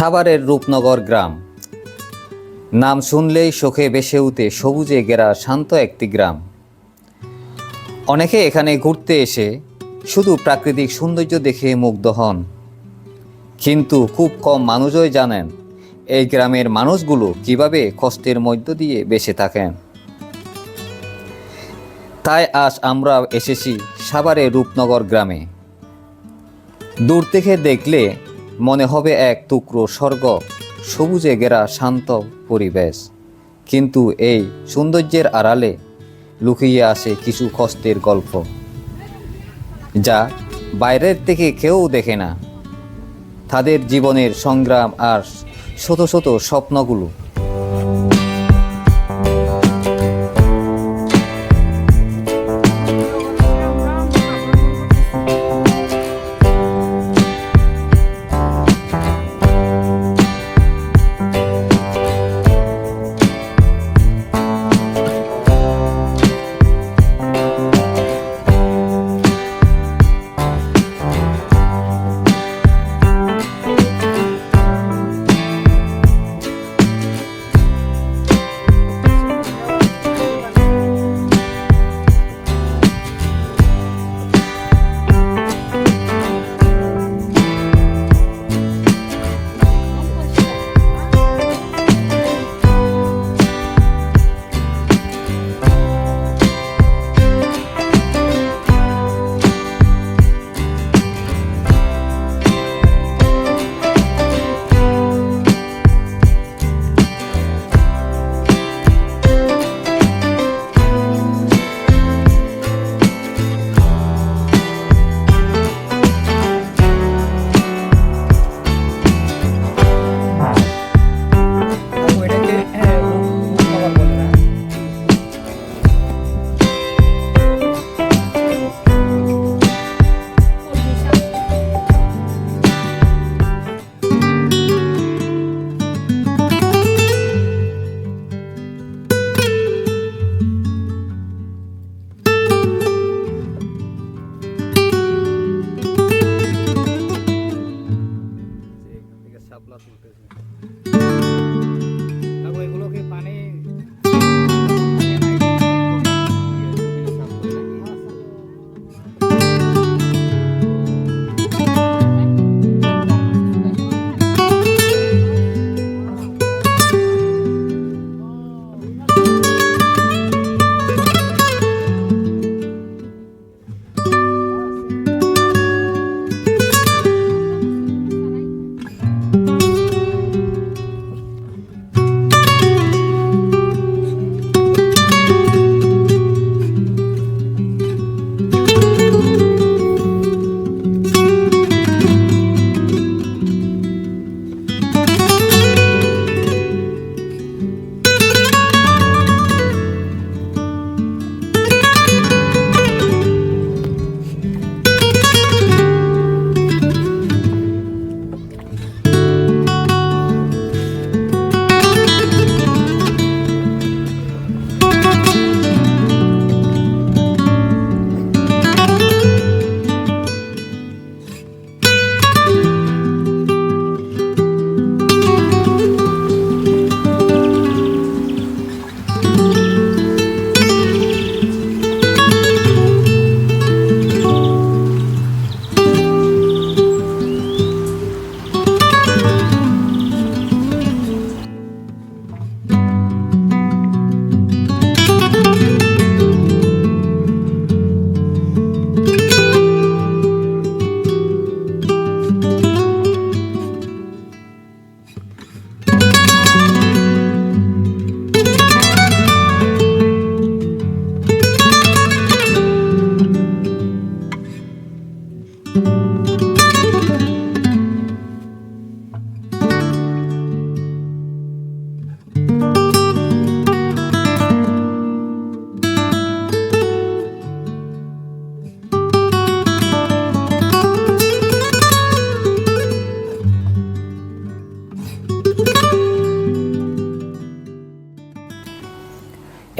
সাভারের রূপনগর গ্রাম। নাম শুনলেই শোকে বেসে উঠে সবুজে ঘেরা শান্ত একটি গ্রাম। অনেকে এখানে ঘুরতে এসে শুধু প্রাকৃতিক সৌন্দর্য দেখে মুগ্ধ হন। কিন্তু খুব কম মানুষই জানেন এই গ্রামের মানুষগুলো কীভাবে কষ্টের মধ্য দিয়ে বেঁচে থাকেন। তাই আজ আমরা এসেছি সাভারের রূপনগর গ্রামে। দূর থেকে দেখলে মনে হবে এক টুকরো স্বর্গ, সবুজে গেরা শান্ত পরিবেশ। কিন্তু এই সৌন্দর্যের আড়ালে লুকিয়ে আসে কিছু কষ্টের গল্প, যা বাইরের থেকে কেউ দেখে না। তাদের জীবনের সংগ্রাম আর শত শত স্বপ্নগুলো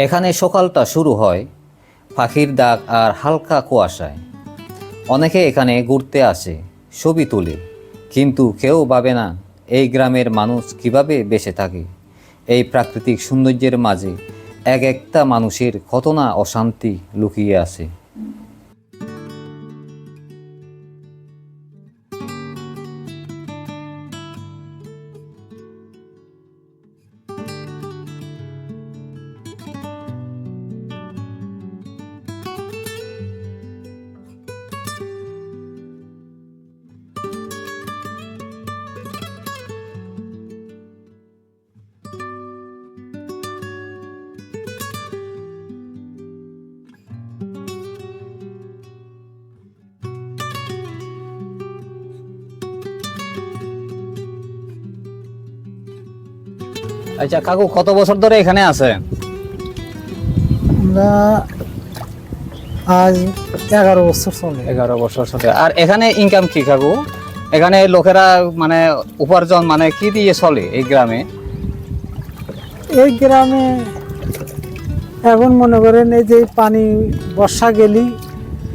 এখানে সকালটা শুরু হয় পাখির ডাক আর হালকা কুয়াশায়। অনেকে এখানে ঘুরতে আসে, ছবি তুলে। কিন্তু কেউ ভাবে না, এই গ্রামের মানুষ কীভাবে বেঁচে থাকে। এই প্রাকৃতিক সৌন্দর্যের মাঝে এক একটা মানুষের কত না অশান্তি লুকিয়ে আছে। আচ্ছা কাকু কত বছর ধরে এখানে আছে আমরা আজ এগারো বছর চলে। এগারো বছর ধরে আর এখানে ইনকাম কি কাকু? এখানে লোকেরা মানে উপার্জন মানে কি দিয়ে চলে এই গ্রামে? এই গ্রামে এখন মনে করেন এই যে পানি বর্ষা গেলি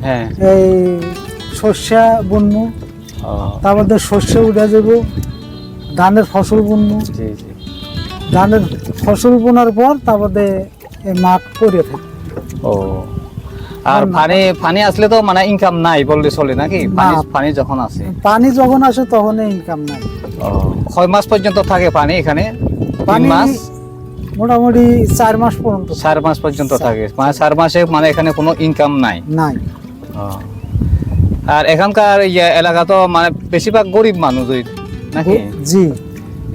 হ্যাঁ। এই শস্যা বুনমু তার মধ্যে শস্য উঠে যাব ধানের ফসল বুনমু জি জি। ধানের ফসল বোনার পর তারপরে এই মাঠ পড়ে থাকে। ও। আর। পানি পানি আসলে তো মানে ইনকাম নাই বললে চলে নাকি পানি। পানি যখন আসে। পানি যখন আসে তখন ইনকাম নাই। কয় মাস পর্যন্ত থাকে পানি এখানে? তিন পানি মাস? মোটামুটি চার মাস পর্যন্ত চার মাস পর্যন্ত থাকে। মানে চার মাসে মানে এখানে কোনো ইনকাম নাই। নাই। আর এখানকার ইয়ে এলাকা তো মানে বেশিরভাগ গরিব মানুষ নাকি? জি।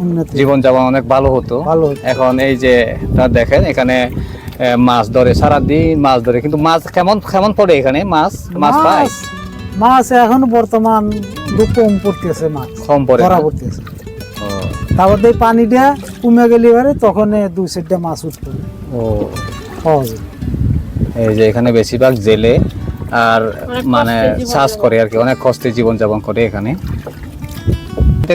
উন্নতি। জীবন যাপন অনেক ভালো হতো। ভালো এখন এই যে দেখেন এখানে মাছ ধরে সারাদিন মাছ ধরে। কিন্তু মাছ কেমন কেমন পড়ে এখানে? মাছ? মাছ পায়? মাছ এখন বর্তমান কম পড়তেছে মাছ। কম পড়ে ধরা পড়তেছে। ও, তারপর এই পানিটা কমে গেলে এবারে তখন দুই চারটা মাছ উঠবে ও। পাওয়া যায় এই যে এখানে বেশিরভাগ জেলে আর মানে চাষ করে আর কি অনেক কষ্টে জীবন যাপন করে এখানে।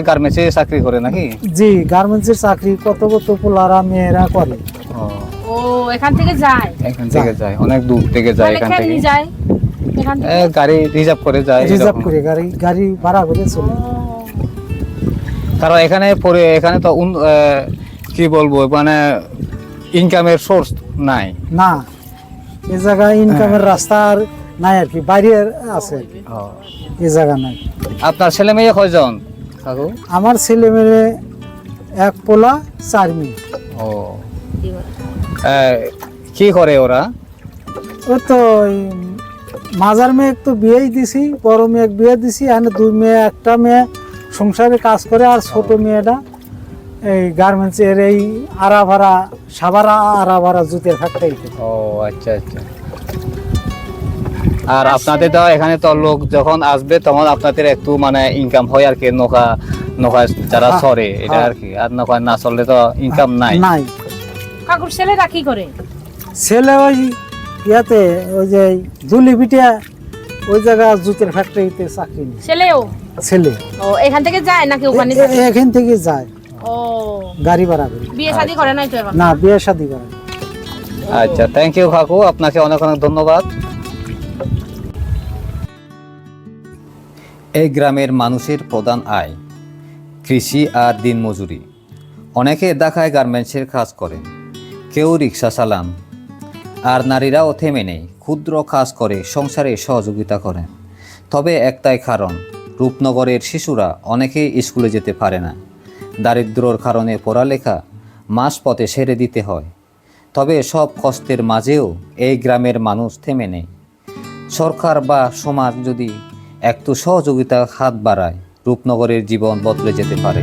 গার্মেন্টসে চাকরি করে নাকি? জি গার্মেন্টসের চাকরি কত কত পোলারা মেয়েরা করে। ও, ও এখান থেকে যায়? এখান থেকে যায়। অনেক দূর থেকে যায় এখান থেকে। যায়? এখান গাড়ি রিজার্ভ করে যায় রিজার্ভ করে গাড়ি গাড়ি ভাড়া করে চলে। কারণ এখানে পরে এখানে তো কি বলব মানে ইনকামের সোর্স নাই। না এ জায়গায় ইনকামের রাস্তা আর নাই আর কি বাইরে আছে আর কি। এ জায়গা নাই। আপনার ছেলে মেয়ে কয়জন? কাকু আমার ছেলে মেয়ে এক পোলা চার মেয়ে। ও। কি করে ওরা? ও তো মাজার মেয়ে তো বিয়েই দিছি বড় মেয়ে বিয়ে দিছি এখানে দুই মেয়ে একটা মেয়ে সংসারে কাজ করে আর ছোট মেয়েটা এই গার্মেন্টস এর এই আড়া ভাড়া সাবারা আড়া ভাড়া জুতের ফ্যাক্টরিতে ও আচ্ছা আচ্ছা। আর আপনাদের তো এখানে তো লোক যখন আসবে তখন আপনাদের একটু মানে ইনকাম হয় আর কি নৌকা নৌকা যারা হ্যাঁ, সরে এটা হ্যাঁ। আর কি। আর নৌকা না চললে তো ইনকাম নাই। নাই। কাকুর ছেলেরা কি করে? ছেলে ওই ইয়াতে ওই যে দুলি পিটিয়া ওই জায়গা জুতের ফ্যাক্টরিতে চাকরি ছেলেও? ছেলে। ও এখান থেকে যায় নাকি ওখানে এখান থেকে যায়। ও। গাড়ি ভাড়া করে। বিয়ে শাদী করে নাই তো না বিয়ে শাদি করে। আচ্ছা থ্যাংক ইউ কাকু আপনাকে অনেক অনেক ধন্যবাদ। এই গ্রামের মানুষের প্রধান আয়, কৃষি আর দিনমজুরি। অনেকে দেখায় গার্মেন্টসের কাজ করেন কেউ রিক্সা চালান, আর নারীরাও থেমে নেই, ক্ষুদ্র কাজ করে, সংসারে সহযোগিতা করেন। তবে একটাই কারণ, রূপনগরের শিশুরা অনেকেই স্কুলে যেতে পারে না। দারিদ্র্যর কারণে পড়ালেখা মাঝপথে সেরে দিতে হয়। তবে সব কষ্টের মাঝেও এই গ্রামের মানুষ থেমে নেই। সরকার বা সমাজ যদি একটু সহযোগিতা হাত বাড়ায় রূপনগরের জীবন বদলে যেতে পারে।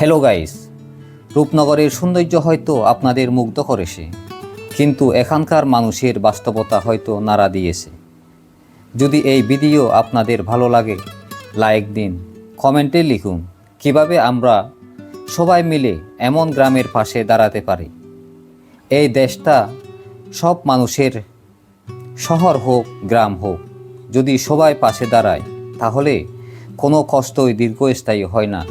হ্যালো গাইস রূপনগরের সৌন্দর্য হয়তো আপনাদের মুগ্ধ করেছে, কিন্তু এখানকার মানুষের বাস্তবতা হয়তো নাড়া দিয়েছে। যদি এই ভিডিও আপনাদের ভালো লাগে লাইক দিন কমেন্টে লিখুন কীভাবে আমরা সবাই মিলে এমন গ্রামের পাশে দাঁড়াতে পারি। এই দেশটা সব মানুষের শহর হোক, গ্রাম হোক, যদি সবাই পাশে দাঁড়ায়, তাহলে কোনো কষ্টই দীর্ঘস্থায়ী হয় না।